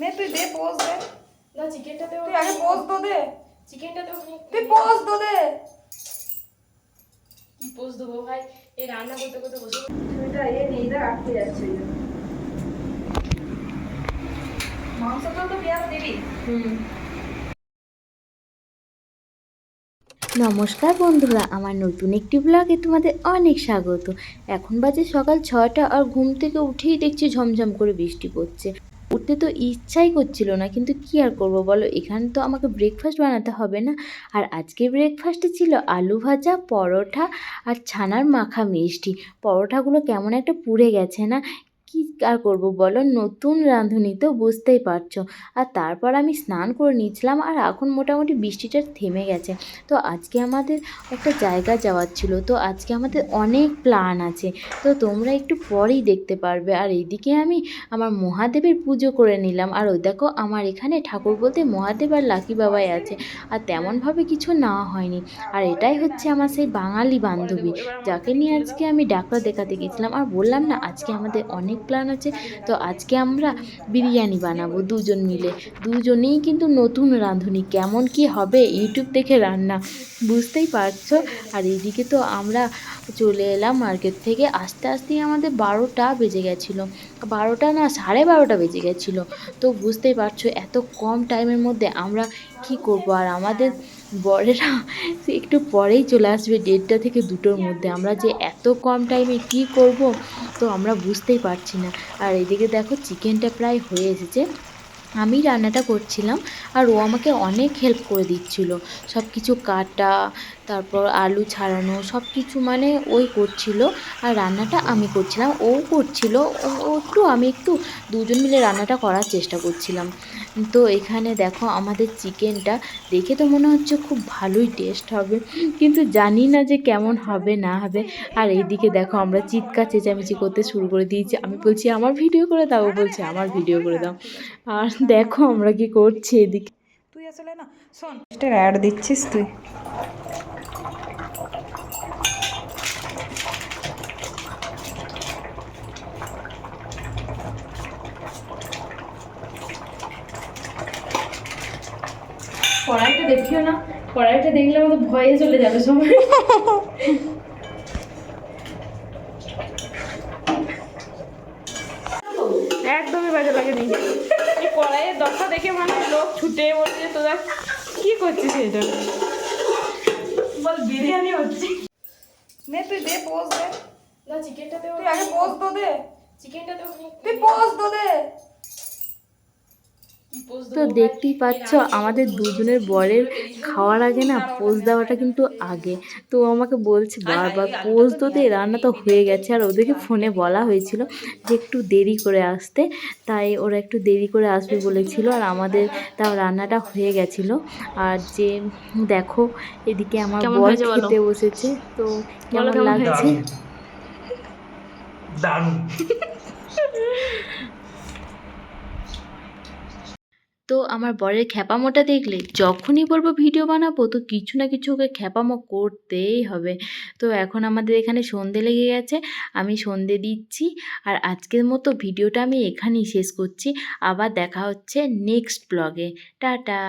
নে তুই দে পোজ দে। না চিকেনটা দেবো তুই আগে পোজ তো দে। চিকেনটা দেবো তুই পোজ তো দে। কি পোজ দেবো ভাই? এই রান্না করতে করতে বসে এ নেইটা আটকে যাচ্ছে। মাংসটা তো পেঁয়াজ দিবি? হুম। নমস্কার বন্ধুরা আমার নতুন একটি ব্লগে তোমাদের অনেক স্বাগত। এখন বাজে সকাল ছয়টা আর ঘুম থেকে উঠেই দেখছি ঝমঝম করে বৃষ্টি পড়ছে। উঠতে তো ইচ্ছাই করছিল না, কিন্তু কি আর করব বলো? এখানে তো আমাকে ব্রেকফাস্ট বানাতে হবে না। আর আজকে ব্রেকফাস্টে ছিল আলু ভাজা, পরোটা আর ছানার মাখা মিষ্টি। পরোটাগুলো কেমন একটা পুড়ে গেছে না? কি আর করব, বলো। নতুন রাঁধুনি তো বুঝতেই পারছ। আর তারপর আমি স্নান করে নিয়েছিলাম আর এখন মোটামুটি বৃষ্টিটা থেমে গেছে। তো আজকে আমাদের একটা জায়গা যাওয়ার ছিল। তো আজকে আমাদের অনেক প্ল্যান আছে। তো তোমরা একটু পরেই দেখতে পারবে। আর এইদিকে আমি আমার মহাদেবের পুজো করে নিলাম। আর ওই দেখো, আমার এখানে ঠাকুর বলতে মহাদেব আর লাকি বাবাই আছে। আর তেমনভাবে কিছু নেওয়া হয়নি। আর এটাই হচ্ছে আমার সেই বাঙালি বান্ধবী। যাকে নিয়ে আজকে আমি ডাক্তার দেখাতে গেছিলাম। আর বললাম না, আজকে আমাদের অনেক প্ল্যান আছে। তো আজকে আমরা বিরিয়ানি বানাবো দুজন মিলে। দুজনেই কিন্তু নতুন রাঁধুনি। কেমন কি হবে ইউটিউব দেখে রান্না বুঝতেই পারছ। আর এইদিকে তো আমরা চলে এলাম মার্কেট থেকে। আস্তে আস্তেই আমাদের বারোটা বেজে গেছিল। বারোটা না সাড়ে বারোটা বেজে গেছিল। তো বুঝতেই পারছ, এত কম টাইমের মধ্যে আমরা কি করব? আর আমাদের বরেরা একটু পরেই চলে আসবে দেড়টা থেকে দুটোর মধ্যে। আমরা যে এত কম টাইমে কি করব, তো আমরা বুঝতেই পারছি না। আর এদিকে দেখো চিকেনটা প্রায় হয়ে এসেছে। আমি রান্নাটা করছিলাম আর ও আমাকে অনেক হেল্প করে দিচ্ছিল। সব কিছু কাটা, তারপর আলু ছাড়ানো সব কিছু মানে ওই করছিল আর রান্নাটা আমি করছিলাম, ও করছিল। ও- একটু, আমি একটু দুজন মিলে রান্নাটা করার চেষ্টা করছিলাম। তো এখানে দেখো আমাদের চিকেনটা, দেখে তো মনে হচ্ছে খুব ভালোই টেস্ট হবে। কিন্তু জানি না যে কেমন হবে, না হবে। আর এইদিকে দেখো আমরা চিৎকার, চেঁচামেচি করতে শুরু করে দিয়েছি। আমি বলছি, আমার ভিডিও করে দাও বলছে, আমার ভিডিও করে দাও। আর দেখো আমরা কি করছি এদিকে। তুই আসলে না শোন অ্যাড দিচ্ছিস তুই। কড়াইটা দেখিও না কড়াইটা দেখলে আমাদের ভয়ে চলে যাবে সবাই। একদমই বাজে লাগে নি এই কড়াইয়ের দশা দেখে মানে লোক ছুটে বলছে তোরা কি করছিস এটা? বল বিরিয়ানি হচ্ছে। নে তুই দে পোজ দে। না চিকেনটা দে তুই আগে পোজ তো দে। চিকেনটা দে তুই পোজ তো দে। তো দেখতেই পাচ্ছ আমাদের দুজনের বরের খাওয়ার আগে না পোজ দেওয়াটা কিন্তু আগে। তো আমাকে বলছে বারবার পোজ তো দে রান্না তো হয়ে গেছে। আর ওদেরকে ফোনে বলা হয়েছিল যে একটু দেরি করে আসতে। তাই ওরা একটু দেরি করে আসবে বলেছিল আর আমাদের তাও রান্নাটা হয়ে গেছিল। আর যে দেখো এদিকে আমার বর খেতে বসেছে। তো কেমন লাগছে? দারুণ। তো আমার বরের খ্যাপামোটা দেখলে যখনই বলব ভিডিও বানাবো, তো কিছু না কিছু ওকে খ্যাপামো করতেই হবে। তো এখন আমাদের এখানে সন্ধে লেগে গেছে, আমি সন্ধে দিচ্ছি আর আজকের মতো ভিডিওটা আমি এখানেই শেষ করছি। আবার দেখা হচ্ছে নেক্সট ব্লগে টাটা!